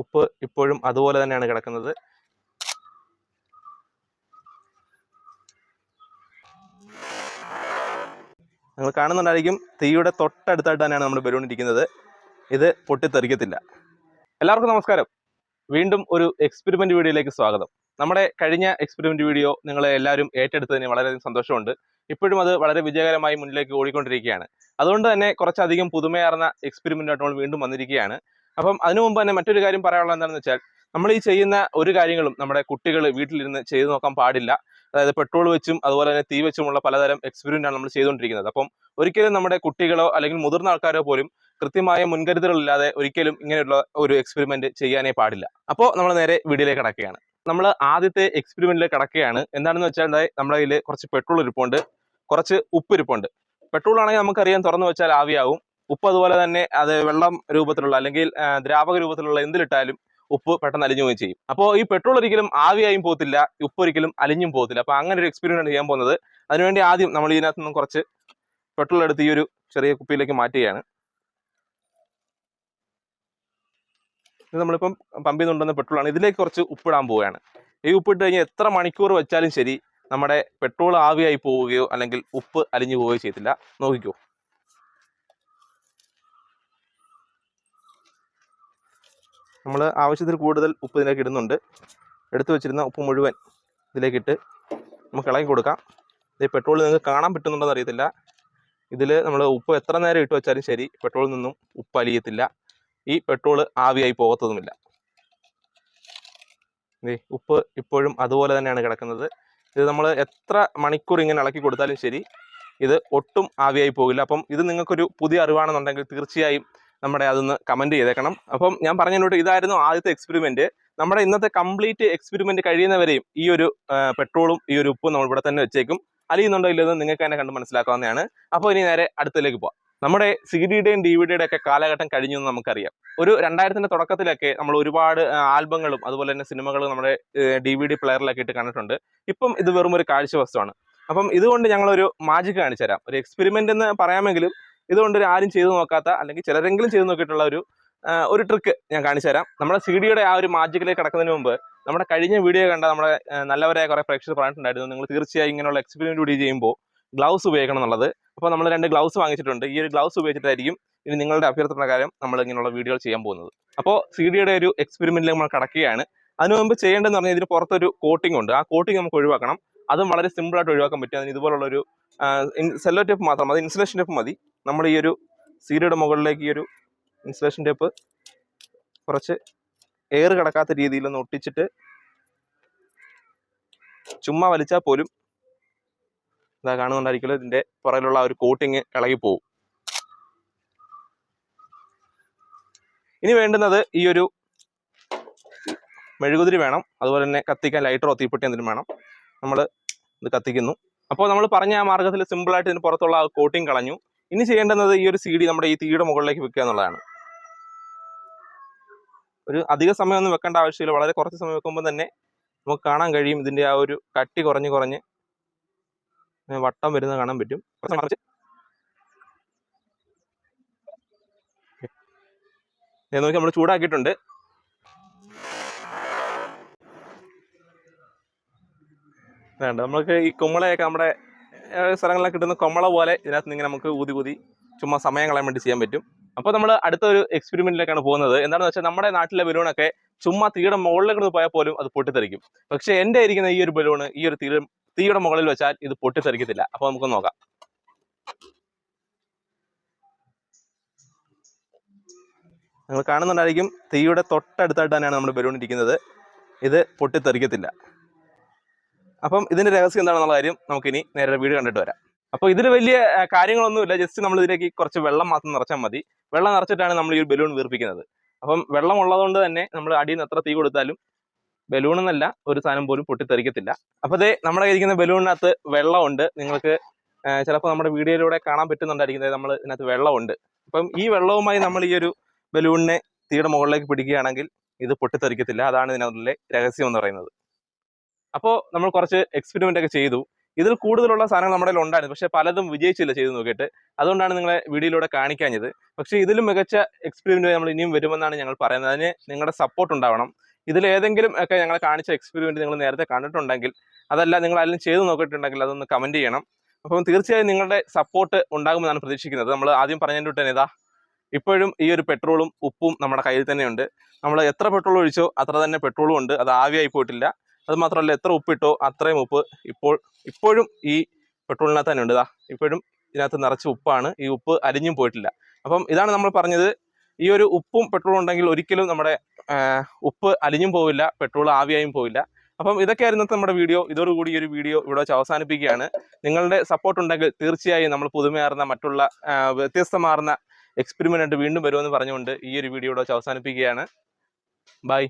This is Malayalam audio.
ഉപ്പ് ഇപ്പോഴും അതുപോലെ തന്നെയാണ് കിടക്കുന്നത്. നിങ്ങൾ കാണുന്നുണ്ടായിരിക്കും തീയുടെ തൊട്ടടുത്തായിട്ട് തന്നെയാണ് നമ്മൾ ബലൂൺ ഇരിക്കുന്നത്. ഇത് പൊട്ടിത്തെറിക്കത്തില്ല. എല്ലാവർക്കും നമസ്കാരം. വീണ്ടും ഒരു എക്സ്പെരിമെന്റ് വീഡിയോയിലേക്ക് സ്വാഗതം. നമ്മുടെ കഴിഞ്ഞ എക്സ്പെരിമെന്റ് വീഡിയോ നിങ്ങൾ എല്ലാവരും ഏറ്റെടുത്തതിന് വളരെയധികം സന്തോഷമുണ്ട്. ഇപ്പോഴും അത് വളരെ വിജയകരമായി മുന്നിലേക്ക് ഓടിക്കൊണ്ടിരിക്കുകയാണ്. അതുകൊണ്ട് തന്നെ കുറച്ചധികം പുതുമയാർന്ന എക്സ്പെരിമെന്റ് ആയിട്ട് നമ്മൾ വീണ്ടും വന്നിരിക്കുകയാണ്. അപ്പം അതിനു മുമ്പ് തന്നെ മറ്റൊരു കാര്യം പറയാനുള്ളത് എന്താണെന്ന് വെച്ചാൽ നമ്മൾ ഈ ചെയ്യുന്ന ഒരു കാര്യങ്ങളും നമ്മുടെ കുട്ടികൾ വീട്ടിലിരുന്ന് ചെയ്തു നോക്കാൻ പാടില്ല. അതായത് പെട്രോൾ വെച്ചും അതുപോലെ തന്നെ തീ വെച്ചുമുള്ള പലതരം എക്സ്പെരിമെന്റ് ആണ് നമ്മൾ ചെയ്തുകൊണ്ടിരിക്കുന്നത്. അപ്പം ഒരിക്കലും നമ്മുടെ കുട്ടികളോ അല്ലെങ്കിൽ മുതിർന്ന ആൾക്കാരോ പോലും കൃത്യമായ മുൻകരുതലില്ലാതെ ഒരിക്കലും ഇങ്ങനെയുള്ള ഒരു എക്സ്പെരിമെന്റ് ചെയ്യാനേ പാടില്ല. അപ്പോൾ നമ്മൾ നേരെ വീഡിയോയിലേക്ക് കടക്കുകയാണ്. നമ്മൾ ആദ്യത്തെ എക്സ്പെരിമെന്റിലേക്ക് കടക്കുകയാണ്. എന്താണെന്ന് വെച്ചാൽ നമ്മുടെ കയ്യിൽ കുറച്ച് പെട്രോൾ ഇരിപ്പുണ്ട്. കുറച്ച് ഉപ്പ് ഇരിപ്പുണ്ട്. പെട്രോൾ ആണെങ്കിൽ നമുക്കറിയാം തുറന്നു വെച്ചാൽ ആവിയാവും. ഉപ്പ് അതുപോലെ തന്നെ അത് വെള്ളം രൂപത്തിലുള്ള അല്ലെങ്കിൽ ദ്രാവക രൂപത്തിലുള്ള എന്തിലിട്ടാലും ഉപ്പ് പെട്ടെന്ന് അലിഞ്ഞു പോവുകയും ചെയ്യും. അപ്പോൾ ഈ പെട്രോൾ ഒരിക്കലും ആവിയായും പോകത്തില്ല ഉപ്പ് ഒരിക്കലും അലിഞ്ഞും പോകത്തില്ല. അപ്പോൾ അങ്ങനെ ഒരു എക്സ്പീരിയൻസ് ആണ് ചെയ്യാൻ പോകുന്നത്. അതിനുവേണ്ടി ആദ്യം നമ്മൾ ഇതിനകത്ത് നിന്നും കുറച്ച് പെട്രോൾ എടുത്ത് ഈ ഒരു ചെറിയ കുപ്പിയിലേക്ക് മാറ്റുകയാണ്. ഇത് നമ്മളിപ്പം പമ്പിൽ നിന്നുണ്ടെന്ന പെട്രോളാണ് ഇതിലേക്ക് കുറച്ച് ഉപ്പിടാൻ പോവുകയാണ്. ഈ ഉപ്പിട്ട് കഴിഞ്ഞാൽ എത്ര മണിക്കൂർ വെച്ചാലും ശരി നമ്മുടെ പെട്രോൾ ആവിയായി പോവുകയോ അല്ലെങ്കിൽ ഉപ്പ് അലിഞ്ഞു പോവുകയോ ചെയ്യത്തില്ല. നോക്കിക്കോ. നമ്മൾ ആവശ്യത്തിൽ കൂടുതൽ ഉപ്പ് ഇതിലേക്ക് ഇടുന്നുണ്ട്. എടുത്തു വെച്ചിരുന്ന ഉപ്പ് മുഴുവൻ ഇതിലേക്കിട്ട് നമുക്ക് ഇളകി കൊടുക്കാം. ഇത് പെട്രോൾ നിങ്ങൾക്ക് കാണാൻ പറ്റുന്നുണ്ടോന്ന് അറിയത്തില്ല. ഇതിൽ നമ്മൾ ഉപ്പ് എത്ര നേരം ഇട്ട് വെച്ചാലും ശരി പെട്രോളിൽ നിന്നും ഉപ്പ് അലിയത്തില്ല. ഈ പെട്രോൾ ആവിയായി പോകത്തതുമില്ല ഉപ്പ് ഇപ്പോഴും അതുപോലെ തന്നെയാണ് കിടക്കുന്നത്. ഇത് നമ്മൾ എത്ര മണിക്കൂർ ഇങ്ങനെ ഇളക്കി കൊടുത്താലും ശരി ഇത് ഒട്ടും ആവിയായി പോകില്ല. അപ്പം ഇത് നിങ്ങൾക്കൊരു പുതിയ അറിവാണെന്നുണ്ടെങ്കിൽ തീർച്ചയായും നമ്മുടെ അതൊന്ന് കമന്റ് ചെയ്തേക്കണം. അപ്പം ഞാൻ പറഞ്ഞതിനോട്ട് ഇതായിരുന്നു ആദ്യത്തെ എക്സ്പെരിമെന്റ് നമ്മുടെ ഇന്നത്തെ കംപ്ലീറ്റ് എക്സ്പെരിമെന്റ് കഴിയുന്നവരെയും ഈ ഒരു പെട്രോളും ഈ ഒരു ഉപ്പും നമ്മൾ ഇവിടെ തന്നെ വെച്ചേക്കും. അലിയുന്നുണ്ടോ ഇല്ലെന്ന് നിങ്ങൾക്ക് തന്നെ കണ്ട് മനസ്സിലാക്കാവുന്നതാണ്. അപ്പോൾ ഇനി നേരെ അടുത്തതിലേക്ക് പോവാം. നമ്മുടെ സി ഡിയുടെയും ഡി വി ഒക്കെ കാലഘട്ടം കഴിഞ്ഞു എന്ന് നമുക്കറിയാം. ഒരു രണ്ടായിരത്തിന്റെ തുടക്കത്തിലൊക്കെ നമ്മൾ ഒരുപാട് ആൽബങ്ങളും അതുപോലെ തന്നെ സിനിമകളും നമ്മുടെ ഡി വി ഡി പ്ലെയറിലൊക്കെ ഇട്ട് കണ്ടിട്ടുണ്ട്. ഇപ്പം ഇത് വെറും ഒരു കാഴ്ച വസ്തുവാണ്. അപ്പം ഇതുകൊണ്ട് ഞങ്ങളൊരു മാജിക് കാണിച്ചു തരാം ഒരു എക്സ്പെരിമെന്റ് എന്ന് പറയാമെങ്കിലും ഇതുകൊണ്ട് ആരും ചെയ്തു നോക്കാത്ത അല്ലെങ്കിൽ ചിലരെങ്കിലും ചെയ്തു നോക്കിയിട്ടുള്ള ഒരു ഒരു ട്രിക്ക് ഞാൻ കാണിച്ചു തരാം. നമ്മുടെ സി ഡിയുടെ ആ ഒരു മാജിക്കിലേക്ക് കടക്കുന്നതിന് മുമ്പ് നമ്മുടെ കഴിഞ്ഞ വീഡിയോ കണ്ട നമ്മുടെ നല്ലവരായ കുറേ പ്രേക്ഷകർ പറഞ്ഞിട്ടുണ്ടായിരുന്നു. നിങ്ങൾ തീർച്ചയായും ഇങ്ങനെയുള്ള എക്സ്പീരിയൻസ് കൂടി ചെയ്യുമ്പോൾ ഗ്ലൗസ് ഉപയോഗിക്കണം എന്നുള്ളത്. അപ്പോൾ നമ്മൾ രണ്ട് ഗ്ലൗസ് വാങ്ങിച്ചിട്ടുണ്ട്. ഈ ഒരു ഗ്ലൗസ് ഉപയോഗിച്ചിട്ടായിരിക്കും ഇനി നിങ്ങളുടെ അഭ്യർത്ഥന പ്രകാരം നമ്മൾ ഇങ്ങനെയുള്ള വീഡിയോകൾ ചെയ്യാൻ പോകുന്നത്. അപ്പോൾ സി ഡിയുടെ ഒരു എക്സ്പെരിമെന്റിൽ നമ്മൾ കടക്കുകയാണ്. അതിനു മുമ്പ് ചെയ്യേണ്ടതെന്ന് പറഞ്ഞാൽ ഇതിന് പുറത്തൊരു കോട്ടിംഗ് ഉണ്ട്. ആ കോട്ടിംഗ് നമുക്ക് ഒഴിവാക്കണം. അതും വളരെ സിമ്പിൾ ആയിട്ട് ഒഴിവാക്കാൻ പറ്റും. അതിന് ഇതുപോലുള്ള ഒരു സെല്ലോ ടേപ്പ് മാത്രം മതി ഇൻസുലേഷൻ ടേപ്പ് മതി. നമ്മൾ ഈ ഒരു സീരയുടെ മുകളിലേക്ക് ഈ ഒരു ഇൻസുലേഷൻ ടേപ്പ് കുറച്ച് എയർ കിടക്കാത്ത രീതിയിൽ ഒന്ന് ഒട്ടിച്ചിട്ട് ചുമ്മാ വലിച്ചാൽ പോലും ഇതാ കാണുന്നുണ്ടായിരിക്കുമല്ലോ ഇതിന്റെ പുറകിലുള്ള ഒരു കോട്ടിങ് ഇളകി പോകും ഇനി വേണ്ടുന്നത് ഈ ഒരു മെഴുകുതിരി വേണം. അതുപോലെ തന്നെ കത്തിക്കാൻ ലൈറ്ററോ തീപ്പെട്ടി എന്തെങ്കിലും വേണം. നമ്മൾ ഇത് കത്തിക്കുന്നു. അപ്പോൾ നമ്മൾ പറഞ്ഞ ആ മാർഗത്തിൽ സിമ്പിളായിട്ട് ഇതിന് പുറത്തുള്ള ആ കോട്ടിങ് കളഞ്ഞു. ഇനി ചെയ്യേണ്ടുന്നത് ഈ ഒരു സി ഡി നമ്മുടെ ഈ തീയുടെ മുകളിലേക്ക് വെക്കുക എന്നുള്ളതാണ്. ഒരു അധിക സമയമൊന്നും വെക്കേണ്ട ആവശ്യമില്ല. വളരെ കുറച്ച് സമയം വെക്കുമ്പോൾ തന്നെ നമുക്ക് കാണാൻ കഴിയും ഇതിന്റെ ആ ഒരു കട്ടി കുറഞ്ഞ് കുറഞ്ഞ് വട്ടം വരുന്നത് കാണാൻ പറ്റും. ഞാൻ നോക്കി നമ്മൾ ചൂടാക്കിയിട്ടുണ്ട്. വേണ്ട നമ്മൾക്ക് ഈ കുമ്മളയൊക്കെ നമ്മുടെ സ്ഥലങ്ങളിലൊക്കെ കിട്ടുന്ന കൊമള പോലെ ഇതിനകത്ത് നിന്ന് ഇങ്ങനെ നമുക്ക് ഊതി ഊതി ചുമ്മാ സമയം കളയാൻ വേണ്ടി ചെയ്യാൻ പറ്റും. അപ്പോൾ നമ്മൾ അടുത്ത ഒരു എക്സ്പെരിമെന്റിലേക്കാണ് പോകുന്നത്. എന്താണെന്ന് വെച്ചാൽ നമ്മുടെ നാട്ടിലെ ബലൂണൊക്കെ ചുമ്മാ തീയുടെ മുകളിലേക്ക് പോയാൽ പോലും അത് പൊട്ടിത്തെറിക്കും. പക്ഷേ എന്റെ ഇരിക്കുന്ന ഈ ഒരു ബലൂണ് ഈ ഒരു തീ തീയുടെ മുകളിൽ വെച്ചാൽ ഇത് പൊട്ടിത്തെറിക്കത്തില്ല. അപ്പോൾ നമുക്ക് നോക്കാം. നിങ്ങൾ കാണുന്നുണ്ടായിരിക്കും തീയുടെ തൊട്ടടുത്തായിട്ട് തന്നെയാണ് നമ്മുടെ ബലൂൺ ഇരിക്കുന്നത്. ഇത് പൊട്ടിത്തെറിക്കത്തില്ല. അപ്പം ഇതിന്റെ രഹസ്യം എന്താണെന്നുള്ള കാര്യം നമുക്കിനി നേരെ വീട് കണ്ടിട്ട് വരാം. അപ്പോൾ ഇതിൽ വലിയ കാര്യങ്ങളൊന്നുമില്ല. ജസ്റ്റ് നമ്മൾ ഇതിലേക്ക് കുറച്ച് വെള്ളം മാത്രം നിറച്ചാൽ മതി. വെള്ളം നിറച്ചിട്ടാണ് നമ്മൾ ഈ ബലൂൺ വീർപ്പിക്കുന്നത്. അപ്പം വെള്ളം ഉള്ളതുകൊണ്ട് തന്നെ നമ്മൾ അടിയിൽ നിന്ന് എത്ര തീ കൊടുത്താലും ബലൂൺ എന്നല്ല ഒരു സാധനം പോലും പൊട്ടിത്തെറിക്കത്തില്ല. അപ്പോൾ ദേ നമ്മുടെ ഇരിക്കുന്ന ബലൂണിനകത്ത് വെള്ളമുണ്ട്. നിങ്ങൾക്ക് ചിലപ്പോൾ നമ്മുടെ വീഡിയോയിലൂടെ കാണാൻ പറ്റുന്നുണ്ടായിരിക്കുന്നത് നമ്മൾ ഇതിനകത്ത് വെള്ളമുണ്ട്. അപ്പം ഈ വെള്ളവുമായി നമ്മൾ ഈ ഒരു ബലൂണിനെ തീയുടെ മുകളിലേക്ക് പിടിക്കുകയാണെങ്കിൽ ഇത് പൊട്ടിത്തെറിക്കത്തില്ല. അതാണ് ഇതിനകത്തുള്ള രഹസ്യം എന്ന് പറയുന്നത്. അപ്പോൾ നമ്മൾ കുറച്ച് എക്സ്പെരിമെന്റ് ഒക്കെ ചെയ്തു. ഇതിൽ കൂടുതലുള്ള സാധനങ്ങൾ നമ്മുടെ ഉണ്ടായിരുന്നു. പക്ഷേ പലതും വിജയിച്ചില്ല ചെയ്ത് നോക്കിയിട്ട്. അതുകൊണ്ടാണ് നിങ്ങളെ വീഡിയോയിലൂടെ കാണിക്കാഞ്ഞത്. പക്ഷേ ഇതിലും മികച്ച എക്സ്പെരിമെന്റ് നമ്മൾ ഇനിയും വരുമെന്നാണ് ഞങ്ങൾ പറയുന്നത്. അതിന് നിങ്ങളുടെ സപ്പോർട്ട് ഉണ്ടാവണം. ഇതിൽ ഏതെങ്കിലും ഒക്കെ ഞങ്ങളെ കാണിച്ച എക്സ്പെരിമെന്റ് നിങ്ങൾ നേരത്തെ കണ്ടിട്ടുണ്ടെങ്കിൽ അതല്ല നിങ്ങൾ അതിലും ചെയ്ത് നോക്കിയിട്ടുണ്ടെങ്കിൽ അതൊന്ന് കമന്റ് ചെയ്യണം. അപ്പം തീർച്ചയായും നിങ്ങളുടെ സപ്പോർട്ട് ഉണ്ടാകുമെന്നാണ് പ്രതീക്ഷിക്കുന്നത്. നമ്മൾ ആദ്യം പറഞ്ഞതിന്റെ തന്നെ ഇതാ. ഇപ്പോഴും ഈ ഒരു പെട്രോളും ഉപ്പും നമ്മുടെ കയ്യിൽ തന്നെയുണ്ട്. നമ്മൾ എത്ര പെട്രോൾ ഒഴിച്ചോ അത്ര തന്നെ പെട്രോളും ഉണ്ട്. അത് ആവിയായി പോയിട്ടില്ല. അത് മാത്രമല്ല എത്ര ഉപ്പിട്ടോ അത്രയും ഉപ്പ് ഇപ്പോൾ ഇപ്പോഴും ഈ പെട്രോളിനകത്ത് തന്നെ ഉണ്ട്. ഇപ്പോഴും ഇതിനകത്ത് നിറച്ച് ഉപ്പാണ്. ഈ ഉപ്പ് അലിഞ്ഞും പോയിട്ടില്ല. അപ്പം ഇതാണ് നമ്മൾ പറഞ്ഞത്. ഈ ഒരു ഉപ്പും പെട്രോളും ഉണ്ടെങ്കിൽ ഒരിക്കലും നമ്മുടെ ഉപ്പ് അലിഞ്ഞും പോവില്ല പെട്രോൾ ആവിയായും പോവില്ല. അപ്പം ഇതൊക്കെയായിരുന്നു നമ്മുടെ വീഡിയോ. ഇതോടുകൂടി ഒരു വീഡിയോ ഇവിടെ വെച്ച് അവസാനിപ്പിക്കുകയാണ്. നിങ്ങളുടെ സപ്പോർട്ട് ഉണ്ടെങ്കിൽ തീർച്ചയായും നമ്മൾ പുതുമയാർന്ന മറ്റുള്ള വ്യത്യസ്തമാർന്ന എക്സ്പെരിമെന്റ് വീണ്ടും വരുമെന്ന് പറഞ്ഞുകൊണ്ട് ഈ ഒരു വീഡിയോ ഇവിടെ വെച്ച് അവസാനിപ്പിക്കുകയാണ്. ബൈ